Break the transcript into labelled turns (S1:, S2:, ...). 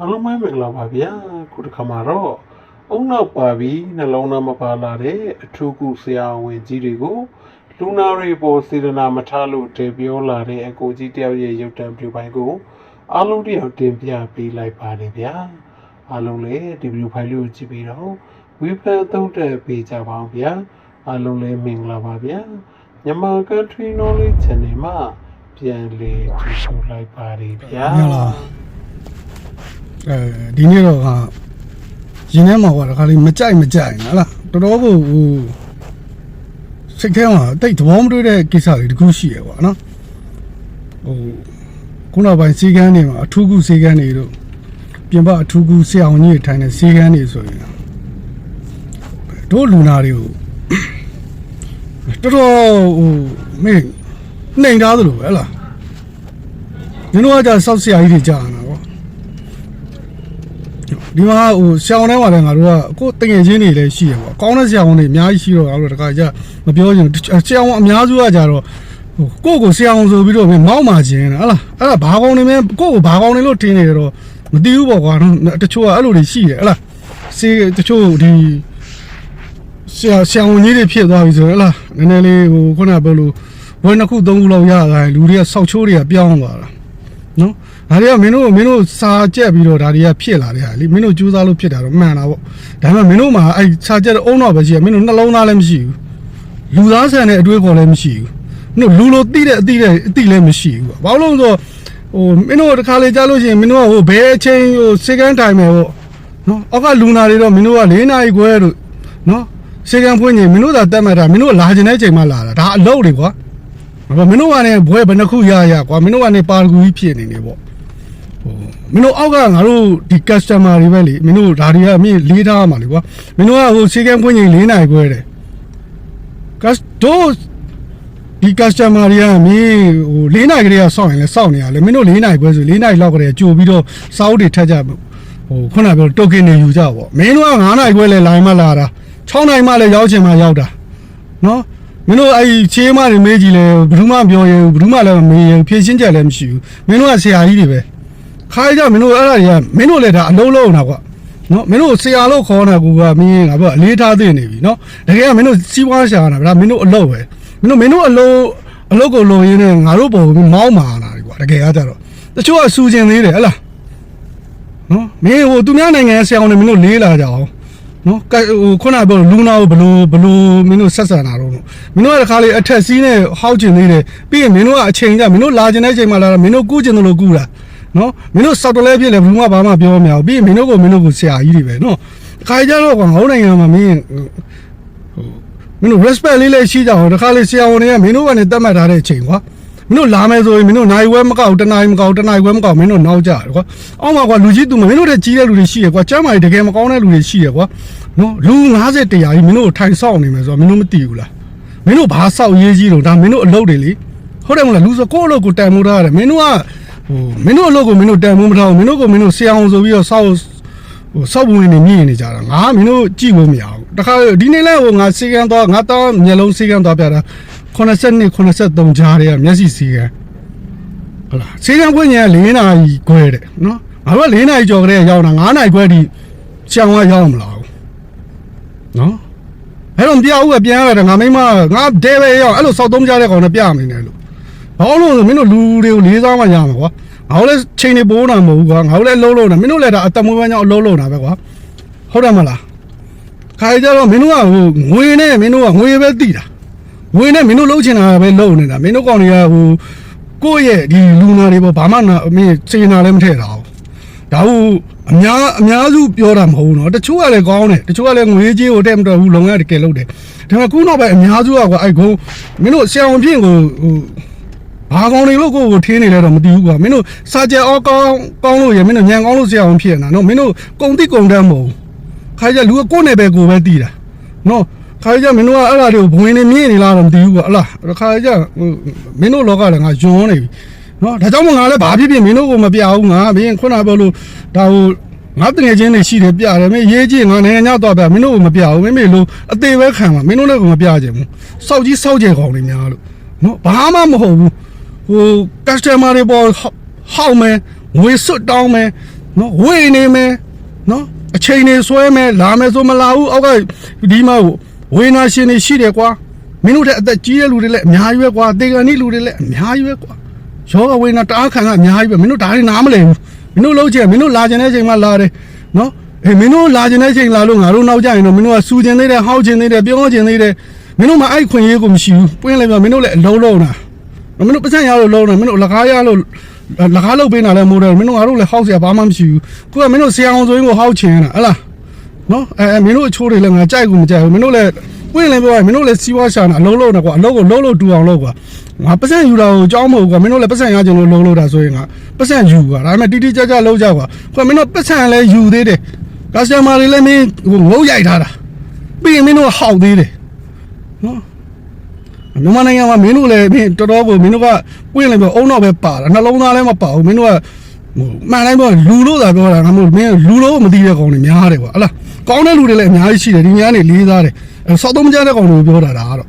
S1: အားလုံးပဲမင်္ဂလာပါဗျာခုတစ်ခါမှာတော့အုံနောက်ပါပြီးနှလုံးသားမပါလာတဲ့အထူးကုဆရာဝန်ကြီးတွေကိုလူနာတွေပေါ်စေတနာမထားလို့တည်ပြောလာတဲ့အကိုကြီးတယောက်ရဲ့ရုပ်တံပြူပိုင်းကိုအားလုံးတယောက်တင်ပြပေးလိုက်ပါတယ်ဗျာအားလုံးလည်းဒီဗီဒီယိုဖိုင်လေးကိုကြည့်ပြီးတော့ဝေဖန်သုံးသပ်ပေးကြပါအောင်ဗျာအားလုံးလည်းမင်္ဂလာပါဗျာမြန်မာ Country Knowledge Channel မှာပြန်လည်ကြည့်ရှုလိုက်ပါတယ်ဗျာ
S2: မင်္ဂလာ အဲဒီနေ့တော့ဟာရင်းထဲမှာဟောတခါလေးမကြိုက်မကြိုက်နော်လားတော်တော်ကိုဟိုစိတ်ထဲမှာတိတ်သဘောမတွေ့တဲ့ကိစ္စတွေတခုရှိရပါနော်ဟိုခုနကပိုင်းစီကန်းတွေမှာအထူးကုစီကန်းတွေတို့ပြင်ပအထူးကုဆရာဝန်ကြီးတွေထိုင်တဲ့စီကန်းတွေဆိုရင်တို့လူနာတွေကိုတော်တော်ဟိုမင်းနှိမ်ထားသလိုပဲဟလားဒီလိုကကြာစောက်ဆရာကြီးတွေကြာနေတာပေါ့ ဒီမှာဟိုဆရာဝန်ထဲမှာလည်းငါတို့ကကိုယ်တငယ်ချင်းတွေလည်းရှိရပေါ့ကောင်းတဲ့ဆရာဝန်တွေအများကြီးရှိတော့ငါတို့တခါကြမပြောချင်ဘူးဆရာဝန်အများစုကကြတော့ဟိုကိုယ့်ကိုဆရာဝန်ဆိုပြီးတော့မောက်မာခြင်းဟလားအဲ့ဒါဘာကောင်းနေမဲကိုယ့်ကိုဘာကောင်းနေလို့ထင်နေတယ်တော့မသိဘူးပေါ့ကွာနော်တချို့ကအဲ့လိုတွေရှိတယ်ဟလားစေတချို့ဒီဆရာဆရာဝန်ကြီးတွေဖြစ်သွားပြီဆိုတော့ဟလားနည်းနည်းလေးဟိုခုနကပြောလို့ဘွယ်နှစ်ခုသုံးခုလောက်ရတာလူတွေကစောက်ချိုးတွေကပြောင်းသွားတာနော် ဒါတွေကမင်းတို့မင်းတို့စာကြက်ပြီးတော့ဒါတွေကဖြစ်လာတဲ့ဟာလေမင်းတို့ကြိုးစားလို့ဖြစ်တာတော့မှန်တာပေါ့ဒါပေမဲ့မင်းတို့မှာအဲ့စာကြက်တဲ့အုံတော့ပဲရှိရမင်းတို့နှလုံးသားလည်းမရှိဘူးလူသားဆန်တဲ့အတွေးခေါ်လည်းမရှိဘူးမင်းတို့လူလိုတိတဲ့အတိတဲ့အတိလည်းမရှိဘူးပေါ့ဘာလို့လဲဆိုတော့ဟိုမင်းတို့တစ်ခါလေကြားလို့ရှိရင်မင်းတို့ကဟိုဘယ်အချိန်ဟိုစေကန်းတိုင်မယ်ပေါ့နော်အောက်ကလူနာတွေတော့မင်းတို့က၄နာရီခွဲတို့နော်စေကန်းဖွင့်ရင်မင်းတို့သာတက်မှတ်တာမင်းတို့လာခြင်းတဲ့အချိန်မှလာတာဒါအလုပ်တွေကွာဘာမင်းတို့ကလည်းဘွဲဘယ်နှခုရရကွာမင်းတို့ကလည်းပါရဂူကြီးဖြစ်နေနေပေါ့ဟို မင်းတို့အောက်ကငါတို့ဒီ customer တွေပဲလေမင်းတို့ဒါတွေကမင်းလေးထားမှာလေကွာမင်းတို့ကဟိုစေကန်းဖွင့်ရင်၄နိုင်ခွဲတယ် cust တို့ဒီ customer တွေကမင်းဟို၄နိုင်ကလေးကစောင့်ရင်လည်းစောင့်နေရလေမင်းတို့၄နိုင်ခွဲဆို၄နိုင်လောက်ကလေးကြိုပြီးတော့စာအုပ်တွေထပ်ကြဟိုခုနကပြော token တွေယူကြပေါ့မင်းတို့က9နိုင်ခွဲလဲ line မလာတာ6နိုင်မှလည်းရောက်ချင်မှရောက်တာနော်မင်းတို့အဲ့ဒီချေးမတွေမေးကြည့်လဲဘယ်သူမှမပြောရဘူးဘယ်သူမှလည်းမမေးရဘူးဖြည့်ရှင်းချက်လည်းမရှိဘူးမင်းတို့ကဆရာကြီးတွေပဲ ခါရကြမင်းတို့အဲ့ဒါတွေကမင်းတို့လည်းဒါအလုံးလုံးတာကွာနော်မင်းတို့ဆရာလို့ခေါ်နေတာကူကမင်းငါပြောအလေးထားသိနေပြီနော်တကယ်ကမင်းတို့စီးပွားရှာတာဗျာမင်းတို့အလုပ်ပဲမင်းတို့မင်းတို့အလုပ်အလုပ်ကိုလုံရင်းနဲ့ငါတို့ပေါ်ကိုမောင်းမာလာတယ်ကွာတကယ်ကကြတော့တချို့ကစူကျင်သေးတယ်ဟဲ့လားနော်မင်းဟိုသူများနိုင်ငံဆရာအောင်တွေမင်းတို့လေးလာကြအောင်နော်ကဲဟိုခုနကပြောလူနာကိုဘလို့ဘလို့မင်းတို့ဆက်ဆံတာတော့မင်းတို့ကတခါလေအထက်စီးနဲ့ဟောက်ကျင်သေးတယ်ပြီးရင်မင်းတို့ကအချိန်ကြမင်းတို့လာကျင်တဲ့အချိန်မှလာတာမင်းတို့ကူးကျင်တယ်လို့ကူးတာ နော်မင်းတို့စောက်တလဲဖြစ်လေဘယ်သူမှဘာမှပြောမရဘူးပြီးရင်မင်းတို့ကိုမင်းတို့ကိုဆရာကြီးတွေပဲနော်တခါကြတော့ကွာငေါနိုင်ငံမှာမင်းဟိုမင်းတို့ respect လေးလေးရှိကြအောင်တခါလေဆရာဝန်တွေကမင်းတို့ကနေတတ်မှတ်ထားတဲ့အချိန်ကွာမင်းတို့လာမယ်ဆိုရင်မင်းတို့နိုင်ဝဲမကောက်တနိုင်မကောက်တနိုင်ဝဲမကောက်မင်းတို့နောက်ကြတယ်ကွာအောက်မှာကွာလူကြီးသူမင်းတို့တဲ့ကြီးတဲ့လူတွေရှိရကွာကျမ်းမာရေးတကယ်မကောင်းတဲ့လူတွေရှိရကွာနော်လူ90တရားကြီးမင်းတို့ကိုထိုင်ဆောက်နေမယ်ဆိုတော့မင်းတို့မသိဘူးလားမင်းတို့ဘာဆောက်ရေးကြီးတော့ဒါမင်းတို့အလုပ်တွေလေဟုတ်တယ်မလားလူဆိုကိုယ့်အလုပ်ကိုတန်မိုးထားရတယ်မင်းတို့က ဟိုမင်းတို့အလုပ်ကိုမင်းတို့တန်မိုးမထားဘူးမင်းတို့ကိုမင်းတို့ဆရာအောင်ဆိုပြီးတော့ဆောက်ဟိုဆောက်ပုံနေမြင်နေကြတာငါမင်းတို့ကြည့်လို့မရဘူးတခါဒီနေ့လဲဟိုငါစီကန်းသွားငါတောင်းမျက်လုံးစီကန်းသွားပြတာ82 83ကြားတွေကမျက်စိစီကန်းဟုတ်လားစီကန်းဖွင့်ရင်4နာရီခွဲတဲ့နော်ငါတို့က4နာရီကျော်ကလေးရောက်တာ9နာရီခွဲဒီရှောင်းကရောက်မလားနော်အဲ့တော့မပြဘူးကပြန်ရတယ်ငါမိမငါဒဲပဲရောက်အဲ့လိုစောက်သုံးကြတဲ့ကောင်နဲ့ပြမနေနဲ့လို့ ဘာလို့လဲမင်းတို့လူတွေကိုလေးစားမှရမှာကွာငါတို့လည်းချိန်နေပိုးတာမဟုတ်ဘူးကွာငါတို့လည်းလှုပ်လို့တာမင်းတို့လည်းဒါအတမွေးပန်းကြောင့်အလုံးလုံးတာပဲကွာဟုတ်တယ်မလားခါကြတော့မင်းတို့ကဟိုငွေနဲ့မင်းတို့ကငွေပဲတိတာငွေနဲ့မင်းတို့လှုပ်ချင်တာပဲလှုပ်နေတာမင်းတို့ကောင်တွေကဟိုကိုယ့်ရဲ့ဒီလူနာတွေပေါ့ဘာမှနာမင်းစေနာလည်းမထည့်တာဘူး ဒါဟုအများအများစုပြောတာမဟုတ်ဘူးเนาะတချို့ကလည်းကောင်းတယ်တချို့ကလည်းငွေကြေးကိုတက်မတော်ဘူးလုံရတကယ်လုပ်တယ်ဒါပေမဲ့ခုနောက်ပိုင်းအများစုကကွာအဲ့ကုန်းမင်းတို့ဆရာဝန်ဖြစ်ကိုဟို ဘာကောင်တွေလို့ကိုကိုထင်းနေလဲတော့မသိဘူးကွာမင်းတို့စာကြအောကောင်းကောင်းလို့ရမင်းတို့ညံကောင်းလို့ဆရာအောင်ဖြစ်နေတာနော်မင်းတို့ကုံတိကုံတန်းမဟုတ်ခါကြလူကကိုယ်နဲ့ပဲကိုပဲတီးတာနော်ခါကြမင်းတို့ကအဲ့ဒါတွေကိုဘဝင်နေမြင်နေလားတော့မသိဘူးကွာဟလားခါကြမင်းတို့လောကလည်းငါယွန်းနေပြီနော်ဒါကြောင့်မငါလည်းဘာဖြစ်ဖြစ်မင်းတို့ကိုမပြအောင်ငါဘင်းခုနပြောလို့ဒါဟိုငါတငယ်ချင်းတွေရှိတယ်ပြတယ်မင်းရေးကြည့်ငါနိုင်ငံညတော့ပြမင်းတို့ကိုမပြဘူးမင်းမေလို့အသေးပဲခံပါမင်းတို့လည်းကိုမပြကြဘူးစောက်ကြီးစောက်ကြဲကောင်တွေများလို့နော်ဘာမှမဟုတ်ဘူး ဟို customer တွေပေါ်ဟောက်မယ်ငွေစွတ်တောင်းမယ်နော်ဝေးနေမယ်နော်အချိန်နေဆွဲမယ်လာမယ်ဆိုမလာဘူးအောက်ကဒီမှာဝေနာရှင်နေရှိတယ်ကွာမင်းတို့တဲ့အသက်ကြီးတဲ့လူတွေလည်းအများကြီးပဲကွာတေကန်နီလူတွေလည်းအများကြီးပဲကွာယောဂဝေနာတအားခံကအများကြီးပဲမင်းတို့ဒါတွေနားမလည်ဘူးမင်းတို့လုံးချင်မင်းတို့လာကျင်တဲ့ချိန်မှလာတယ်နော်အေးမင်းတို့လာကျင်တဲ့ချိန်လာလို့ငါတို့နောက်ကြရင်တော့မင်းတို့ကစူကျင်သေးတယ်ဟောက်ကျင်သေးတယ်ပြောကျင်သေးတယ်မင်းတို့မှအဲ့ခွင့်ရေးကိုမရှိဘူးပွင့်လည်းပြောမင်းတို့လည်းအလုံးလုံးတာ မင်းတို့ပတ်စံရလို့လုံးတယ်မင်းတို့လကားရလို့လကားလုပ်ပေးတာလည်းမိုးတယ်မင်းတို့ငါတို့လည်းဟောက်เสียဘာမှမရှိဘူးခုကမင်းတို့ဆရာအောင်ဆိုရင်ကိုဟောက်ချင်တာဟလားနော်အဲအဲမင်းတို့အချိုးတွေလည်းငါကြိုက်ကူမကြိုက်ဘူးမင်းတို့လည်းပွင့်လည်းပြောရရင်မင်းတို့လည်းစီးပွားရှာတာအလုံးလုံးတာကွာအလုံးကိုလုံးလုံးတူအောင်လုပ်ကွာငါပတ်စံယူတာကိုကြောင်းမဟုတ်ကွာမင်းတို့လည်းပတ်စံရချင်လို့လုံးလုံးတာဆိုရင်ငါပတ်စံယူကွာဒါပေမဲ့တီတီကြကြလုံးကြကွာခုကမင်းတို့ပတ်စံလည်းယူသေးတယ်ကစတမာတွေလည်းမင်းဟိုငုတ်ရိုက်ထားတာပြီးရင်မင်းတို့ဟောက်သေးတယ်နော် မြန်မာနိုင်ငံမှာမင်းတို့လည်းမင်းတော်တော်ကိုမင်းတို့ကပွင့်လည်းပြောအုံတော့ပဲပါတာနှလုံးသားလည်းမပါဘူးမင်းတို့ကဟိုမှန်တိုင်းပြောလူလို့သာပြောတာငါမဟုတ်မင်းလူလို့မသိတဲ့ကောင်တွေများတယ်ကွာဟလားကောင်းတဲ့လူတွေလည်းအများကြီးရှိတယ်ဒီများနေလေးသားတယ်အဲစောက်သုံးမကြတဲ့ကောင်တွေကိုပြောတာဒါကတော့